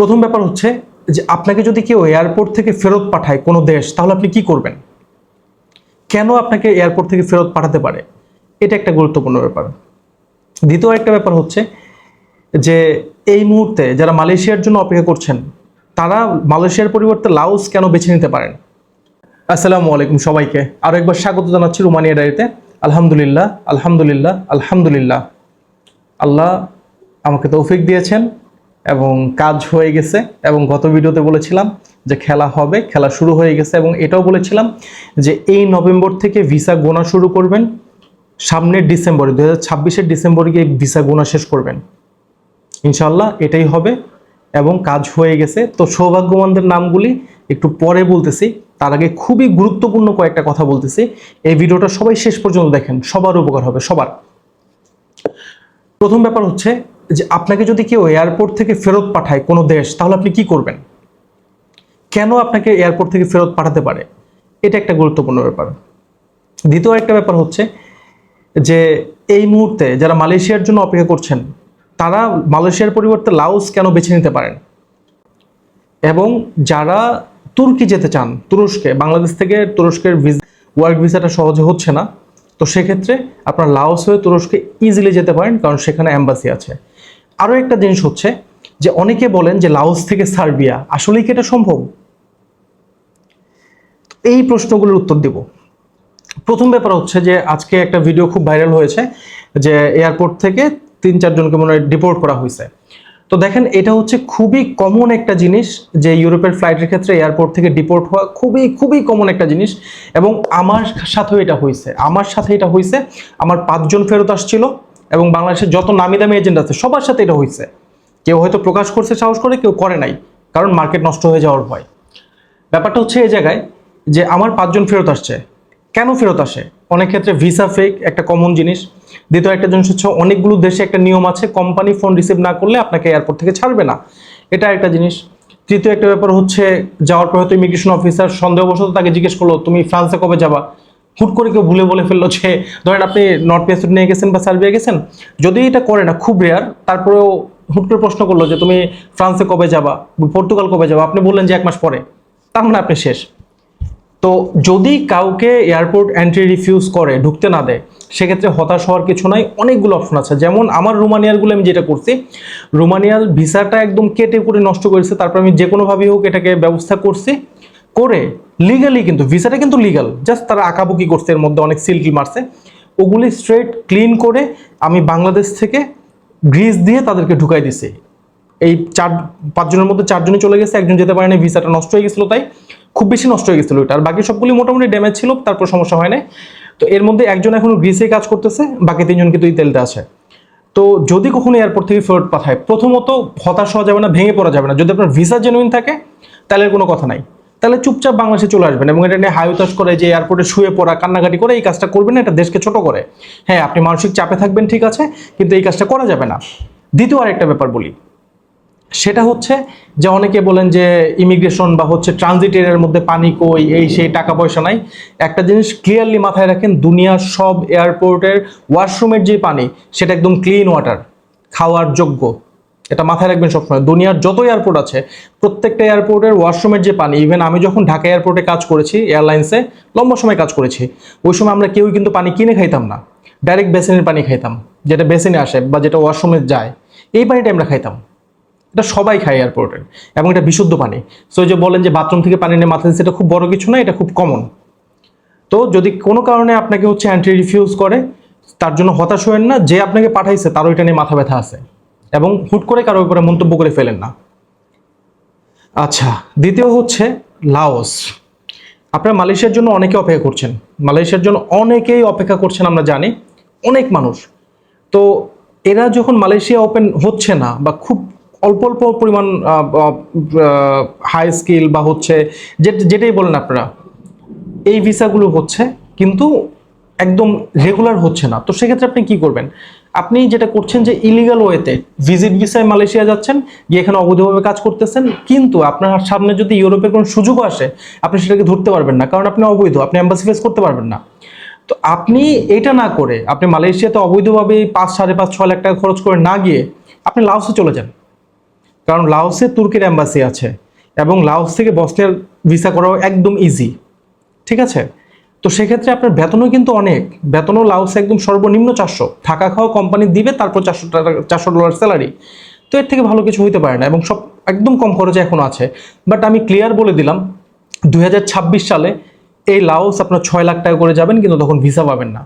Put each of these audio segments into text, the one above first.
প্রথম ব্যাপার হচ্ছে যে আপনাকে যদি কেউ এয়ারপোর্ট থেকে ফেরত পাঠায় কোনো দেশ, তাহলে আপনি কি করবেন? কেন আপনাকে এয়ারপোর্ট থেকে ফেরত পাঠাতে পারে? এটা একটা গুরুত্বপূর্ণ ব্যাপার। দ্বিতীয় একটা ব্যাপার হচ্ছে যে এই মুহূর্তে যারা মালয়েশিয়ার জন্য অপেক্ষা করছেন, তারা মালয়েশিয়ার পরিবর্তে লাউস কেন বেছে নিতে পারেন? আসসালামু আলাইকুম সবাইকে। আরও একবার স্বাগত জানাচ্ছি রোমানিয়া ডায়েরিতে। আলহামদুলিল্লাহ আলহামদুলিল্লাহ আলহামদুলিল্লাহ। আল্লাহ আমাকে তৌফিক দিয়েছেন। এবং কাজ হয়ে গেছে এবং গত ভিডিওতে বলেছিলাম যে খেলা হবে, খেলা শুরু হয়ে গেছে এবং এটাও বলেছিলাম যে এই নভেম্বর থেকে ভিসা গোনা শুরু করবেন, সামনের ডিসেম্বরে দু হাজার ডিসেম্বরে গিয়ে ভিসা গোনা শেষ করবেন। ইনশাল্লাহ এটাই হবে এবং কাজ হয়ে গেছে। তো সৌভাগ্যবানদের নামগুলি একটু পরে বলতেছি, তার আগে খুবই গুরুত্বপূর্ণ কয়েকটা কথা বলতেছি। এই ভিডিওটা সবাই শেষ পর্যন্ত দেখেন, সবার উপকার হবে, সবার। প্রথম ব্যাপার হচ্ছে যে আপনাকে যদি কেউ এয়ারপোর্ট থেকে ফেরত পাঠায় কোনো দেশ, তাহলে আপনি কি করবেন? কেন আপনাকে এয়ারপোর্ট থেকে ফেরত পাঠাতে পারে? এটা একটা গুরুত্বপূর্ণ ব্যাপার। দ্বিতীয় একটা ব্যাপার হচ্ছে যে এই মুহূর্তে যারা মালয়েশিয়ার জন্য অপেক্ষা করছেন, তারা মালয়েশিয়ার পরিবর্তে লাউস কেন বেছে নিতে পারেন? এবং যারা তুর্কি যেতে চান, তুরস্কে, বাংলাদেশ থেকে তুরস্কের ওয়ার্ক ভিসাটা সহজে হচ্ছে না, তো সেক্ষেত্রে আপনার লাওস হয়ে তুরস্কে ইজিলি যেতে পারেন, কারণ সেখানে অ্যাম্বাসি আছে। আরও একটা জিনিস হচ্ছে যে অনেকে বলেন যে লাওস থেকে সার্বিয়া, আসলেই কি এটা সম্ভব? এই প্রশ্নগুলোর উত্তর দিব। প্রথম ব্যাপার হচ্ছে যে আজকে একটা ভিডিও খুব ভাইরাল হয়েছে যে এয়ারপোর্ট থেকে তিন চারজনকে মনে হয় ডিপোর্ট করা হয়েছে। তো দেখেন, এটা হচ্ছে খুবই কমন একটা জিনিস যে ইউরোপের ফ্লাইটের ক্ষেত্রে এয়ারপোর্ট থেকে ডিপোর্ট হওয়া খুবই খুবই কমন একটা জিনিস এবং আমার সাথেও এটা হয়েছে। আমার সাথে এটা হয়েছে। আমার পাঁচজন ফেরত আসছিল। এবং বাংলাদেশের যত নামি দামি এজেন্ট আছে, সবার সাথে এটা হয়েছে কেউ হয়তো প্রকাশ করছে, সাহস করে, কেউ করে নাই, কারণ মার্কেট নষ্ট হয়ে যাওয়ার ভয়। ব্যাপারটা হচ্ছে এই জায়গায় যে আমার পাঁচজন ফেরত আসছে। কেন ফেরত আসে? অনেক ক্ষেত্রে ভিসা ফেক একটা কমন জিনিস। দ্বিতীয়, একটা জিনিস হচ্ছে অনেকগুলো দেশে একটা নিয়ম আছে কোম্পানি ফোন রিসিভ না করলে আপনাকে এয়ারপোর্ট থেকে ছাড়বে না। এটা একটা জিনিস। তৃতীয়, একটা ব্যাপার হচ্ছে, যাওয়ার পর হয়তো ইমিগ্রেশন অফিসার সন্দেহবশত তাকে জিজ্ঞেস করল, তুমি ফ্রান্সে কবে যাবা? হুট করে কেউ ভুলে বলে ফেলল যে, ধরেন আপনি নর্থ পেসুড নিয়ে গেছেন বা সার্বিয়া গেছেন, যদি এটা করে না, খুব রেয়ার তারপরেও হুট করে প্রশ্ন করল যে, তুমি ফ্রান্সে কবে যাবা পর্তুগাল কবে যাবা? আপনি বললেন যে এক মাস পরে। তার মানে আপনি শেষ। তো যদি কাউকে এয়ারপোর্ট এন্ট্রি রিফিউজ করে, ঢুকতে না দেয়, সেক্ষেত্রে হতাশ হওয়ার কিছু নাই। অনেকগুলো অপশন আছে। যেমন আমার রোমানিয়ারগুলো আমি যেটা করছি রোমানিয়ার ভিসাটা একদম কেটে করে নষ্ট করেছে। তারপর আমি যে কোনোভাবেই হোক এটাকে ব্যবস্থা করছি। করে লিগালি কিন্তু ভিসাটা কিন্তু লিগাল জাস্ট তারা আঁকাবুকি করছে, এর মধ্যে অনেক সিল্কি মারছে। ওগুলি স্ট্রেট ক্লিন করে আমি বাংলাদেশ থেকে গ্রিস দিয়ে তাদেরকে ঢুকাই দিছি। এই চার, পাঁচজনের মধ্যে চারজনই চলে গেছে, একজন যেতে পারেনি ভিসাটা নষ্ট হয়ে গেছিল তাই। খুব বেশি নষ্ট হয়ে গেছিল ওইটা। আর বাকি সবগুলি মোটামুটি ড্যামেজ ছিল, তারপর সমস্যা হয় না তো এর মধ্যে একজন এখনও গ্রিসে কাজ করতেছে, বাকি তিনজন কিন্তু এই তেলতে আছে। তো যদি কখনো এয়ারপোর্ট থেকে ফেরত পাঠায়, প্রথমত হতাশ হওয়া যাবে না, ভেঙে পড়া যাবে না। যদি আপনার ভিসা জেনুইন থাকে, তাহলে কোনো কথা নাই। তাহলে চুপচাপ বাংলাদেশে চলে আসবেন এবং এটা নিয়ে হাই উতাস করে যে এয়ারপোর্টে শুয়ে পড়া, কান্নাকাটি করে এই কাজটা করবেন না, এটা দেশকে ছোট করে। হ্যাঁ আপনি মানসিক চাপে থাকবেন, ঠিক আছে, কিন্তু এই কাজটা করা যাবে না। দ্বিতীয় আরেকটা ব্যাপার বলি। সেটা হচ্ছে যে অনেকে বলেন যে ইমিগ্রেশন বা হচ্ছে ট্রানজিট এরিয়ার মধ্যে পানি কই, এই সেই টাকা পয়সা নাই। একটা জিনিস ক্লিয়ারলি মাথায় রাখেন, দুনিয়ার সব এয়ারপোর্টের ওয়াশরুমের যে পানি, সেটা একদম ক্লিন ওয়াটার খাওয়ার যোগ্য। এটা মাথায় রাখবেন সবসময়, দুনিয়ার যত এয়ারপোর্ট আছে, প্রত্যেকটা এয়ারপোর্টের ওয়াশরুমের যে পানি ইভেন আমি যখন ঢাকা এয়ারপোর্টে কাজ করেছি এয়ারলাইন্সে লম্বা সময় কাজ করেছি, ওই সময় আমরা কেউই কিন্তু পানি কিনে খাইতাম না। ডাইরেক্ট বেসিনের পানি খাইতাম, যেটা বেসিনে আসে বা যেটা ওয়াশরুমে যায়, এই পানিটা আমরা খাইতাম। এটা সবাই খায় এয়ারপোর্টের এবং এটা বিশুদ্ধ পানি। সো যে বলেন যে বাথরুম থেকে পানি নিয়ে মাথা এটা খুব বড় কিছু না, এটা খুব কমন তো যদি কোনো কারণে আপনাকে হচ্ছে অ্যান্টি রিফিউজ করে, তার জন্য হতাশ হবেন না, যে আপনাকে পাঠাইছে, তারও এটা নিয়ে মাথা ব্যথা আছে। এবং হুট করে কারোর উপরে মন্তব্য করে ফেলেন না। আচ্ছা দ্বিতীয় হচ্ছে লাওস। আপনারা মালয়েশিয়ার জন্য অনেকে অপেক্ষা করছেন। মালয়েশিয়ার জন্য অনেকেই অপেক্ষা করছেন, আমরা জানি। অনেক মানুষ। তো এরা যখন মালয়েশিয়া ওপেন হচ্ছে না বা খুব অল্প অল্প পরিমাণ হাই স্কিল বা হচ্ছে যেটাই বলেন আপনারা, এই ভিসাগুলো হচ্ছে, কিন্তু একদম রেগুলার হচ্ছে না। তো সেক্ষেত্রে আপনি কি করবেন? আপনি যেটা করছেন যে ইলিগাল ওয়েতে ভিজিট ভিসায় মালয়েশিয়া যাচ্ছেন, গিয়ে এখানে অবৈধভাবে কাজ করতেছেন, কিন্তু আপনার সামনে যদি ইউরোপের কোনো সুযোগ আসে, আপনি সেটাকে ধরতে পারবেন না, কারণ আপনি অবৈধ, আপনি অ্যাম্বাসি ফেস করতে পারবেন না। তো আপনি এটা না করে আপনি মালয়েশিয়াতে অবৈধভাবে পাঁচ, সাড়ে পাঁচ ছ লাখ টাকা খরচ করে না গিয়ে আপনি লাওসে চলে যান। কারণ লাওসে তুর্কির অ্যাম্বাসি আছে, এবং লাওস থেকে বসনিয়ার ভিসা করাও একদম ইজি ঠিক আছে? তো সেক্ষেত্রে আপনার বেতনও কিন্তু অনেক। বেতনও লাউস একদম সর্বনিম্ন চারশো। থাকা খাওয়া কোম্পানি দিবে, তারপর চারশো টাকা, চারশো ডলার স্যালারি তো এর থেকে ভালো কিছু হইতে পারে না এবং সব একদম কম খরচে এখনও আছে। বাট আমি ক্লিয়ার বলে দিলাম, দুই হাজার ছাব্বিশ সালে এই লাউস আপনার ছয় লাখ টাকা করে যাবেন, কিন্তু তখন ভিসা পাবেন না।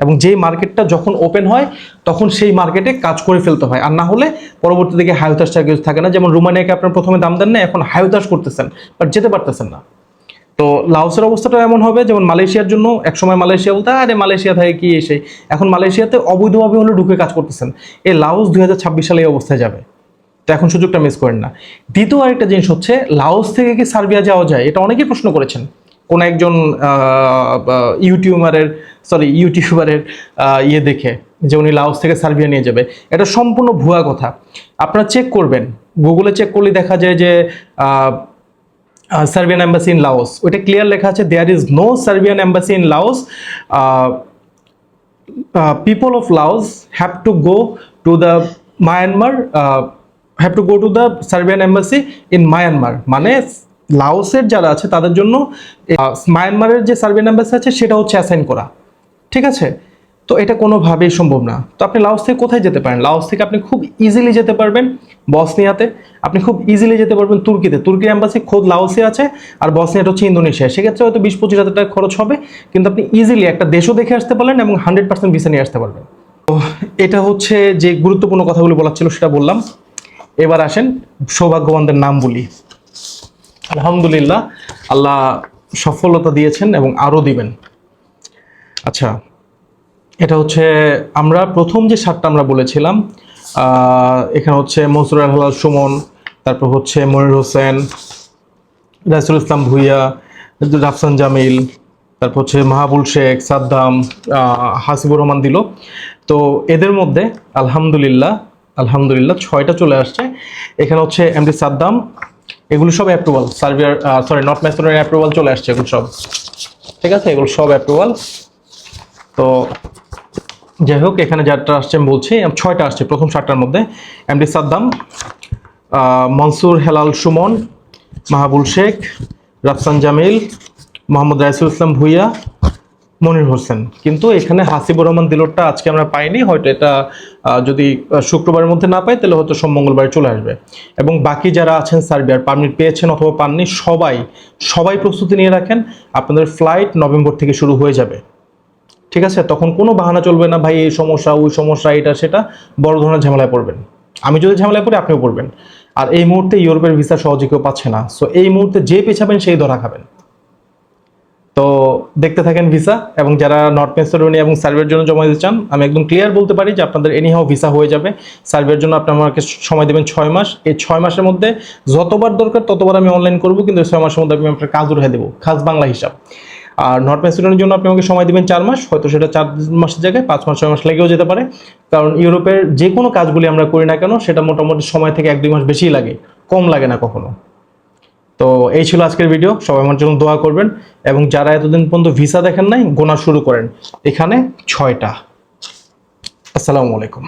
এবং যেই মার্কেটটা যখন ওপেন হয়, তখন সেই মার্কেটে কাজ করে ফেলতে হয়। আর না হলে পরবর্তী দিকে হায়তাস চার্জেস থাকে না। যেমন রোমানিয়াকে আপনার প্রথমে দাম দেন না এখন হায়তাস করতেছেন বাট যেতে পারতেছেন না। তো লাওসের অবস্থাটা এমন হবে, যেমন মালয়েশিয়ার জন্য একসময় মালয়েশিয়া বলতে, আরে মালয়েশিয়া থেকে কি এসে? এখন মালয়েশিয়াতে অবৈধভাবে হলে ঢুকে কাজ করতেছেন। এই লাওস দুই সালে এই অবস্থায় যাবে। তো এখন সুযোগটা মিস করেন না। দ্বিতীয় আরেকটা জিনিস হচ্ছে, লাওস থেকে কি সার্বিয়া যাওয়া যায়? এটা অনেকেই প্রশ্ন করেছেন। কোন একজন ইউটিউবারের সরি ইউটিউবারের ইয়ে দেখে, যে উনি লাওস থেকে সার্বিয়া নিয়ে যাবে। এটা সম্পূর্ণ ভুয়া কথা। আপনারা চেক করবেন। গুগলে চেক করলে দেখা যায় যে সার্বিয়ান এম্বাসি ইন লাওস ওইটা ক্লিয়ার লেখা আছে there is no Serbian embassy in Laos people of Laos have to go to the Myanmar have to go to the Serbian embassy in Myanmar মানে লাওসের যারা আছে, তাদের জন্য মায়ানমারের যে সার্বিয়ান এম্বাসি আছে, সেটা হচ্ছে অ্যাসাইন করা। ঠিক আছে? তো এটা কোনোভাবেই সম্ভব না। তো আপনি লাওস থেকে কোথায় যেতে পারেন? লাওস থেকে আপনি খুব ইজিলি যেতে পারবেন বসনিয়াতে। আপনি খুব ইজিলি যেতে পারবেন তুর্কিতে। তুর্কির অ্যাম্বাসি খোদ লাওসে আছে, আর বসনিয়াটা হচ্ছে ইন্দোনেশিয়া। সেক্ষেত্রে হয়তো বিশ পঁচিশ হাজার টাকা খরচ হবে, কিন্তু আপনি ইজিলি একটা দেশও দেখে আসতে পারলেন এবং হান্ড্রেড পার্সেন্ট ভিসা নিয়ে আসতে পারবেন। তো এটা হচ্ছে যে গুরুত্বপূর্ণ কথাগুলো বলার ছিল, সেটা বললাম। এবার আসেন সৌভাগ্যবানদের নাম বলি। আলহামদুলিল্লাহ, আল্লাহ সফলতা দিয়েছেন এবং আরও দিবেন। আচ্ছা এটা হচ্ছে, আমরা প্রথম যে সারটা আমরা বলেছিলাম এখানে হচ্ছে মনসুর হালাল সুমন, তারপর হচ্ছে মনির হোসেন রাসুল ইসলাম ভুইয়া, রাফসান জামিল, তারপর হচ্ছে মাহাবুল শেখ, সাদ্দাম হাসিবুর রহমান দিল। তো এদের মধ্যে আলহামদুলিল্লাহ আলহামদুলিল্লাহ ছয়টা চলে আসছে। এখানে হচ্ছে এমডি সাদ্দাম, এগুলো সব অ্যাপ্রুভাল সার্ভিয়ার সরি নর্থ ম্যাসেডোনিয়ার অ্যাপ্রুভাল চলে আসছে এগুলো সব। ঠিক আছে? এগুলো সব অ্যাপ্রুভাল তো যাই হোক, এখানে যারটা আসছে, আমি বলছি, ছয়টা আসছে, প্রথম সাতটার মধ্যে। এমডি সাদ্দাম মনসুর হেলাল সুমন, মাহাবুল শেখ, রাফসান জামিল, মোহাম্মদ রাইসুল ইসলাম ভুইয়া, মনির হোসেন। কিন্তু এখানে হাসিবুর রহমান দিলোরটা আজকে আমরা পাইনি, হয়তো এটা যদি শুক্রবারের মধ্যে না পাই, তাহলে হয়তো সোম মঙ্গলবারে চলে আসবে। এবং বাকি যারা আছেন সার্বিয়ার, পারমিট পেয়েছেন অথবা পাননি, সবাই সবাই প্রস্তুতি নিয়ে রাখেন, আপনাদের ফ্লাইট নভেম্বর থেকে শুরু হয়ে যাবে। ঠিক আছে? তখন কোনো বাহানা চলবে না, ভাই, এই সমস্যা, ওই সমস্যা, এটা, সেটা। বড় ধরনের ঝামেলায় পড়বেন। আমি যদি ঝামেলায় পড়ি, আপনিও পড়বেন। আর এই মুহূর্তে ইউরোপের ভিসা সহজে কেউ পাচ্ছে না। সো এই মুহূর্তে যে পেছাবেন, সেই ধরা খাবেন। তো, দেখতে থাকেন ভিসা, এবং যারা নর্থ মেসিডোনিয়া এবং সার্ভের জন্য জমা দিতে চান, আমি একদম ক্লিয়ার বলতে পারি যে আপনাদের এনিহাও ভিসা হয়ে যাবে। সার্ভের জন্য আপনি আমাকে সময় দেবেন ছয় মাস। এই ছয় মাসের মধ্যে যতবার দরকার, ততবার আমি অনলাইন করব, কিন্তু ছয় মাসের মধ্যে আমি আপনার কাজ উঠে দেবো। খাস বাংলা হিসাব। আর নর্থ মেসিডোনিয়ার জন্য আপনি আমাকে সময় দিবেন চার মাস, হয়তো সেটা চার মাসের জায়গায়, পাঁচ মাস, ছয় মাস লেগেও যেতে পারে। কারণ ইউরোপের যে কোনো কাজগুলি আমরা করি না কেন, সেটা মোটামুটি সময় থেকে এক দুই মাস বেশিই লাগে, কম লাগে না কখনো। তো এই ছিল আজকের ভিডিও, সবাই আমার জন্য দোয়া করবেন এবং যারা এতদিন পর্যন্ত ভিসা দেখেন নাই, গোনা শুরু করেন। এখানে ছয়টা। আসসালামু আলাইকুম।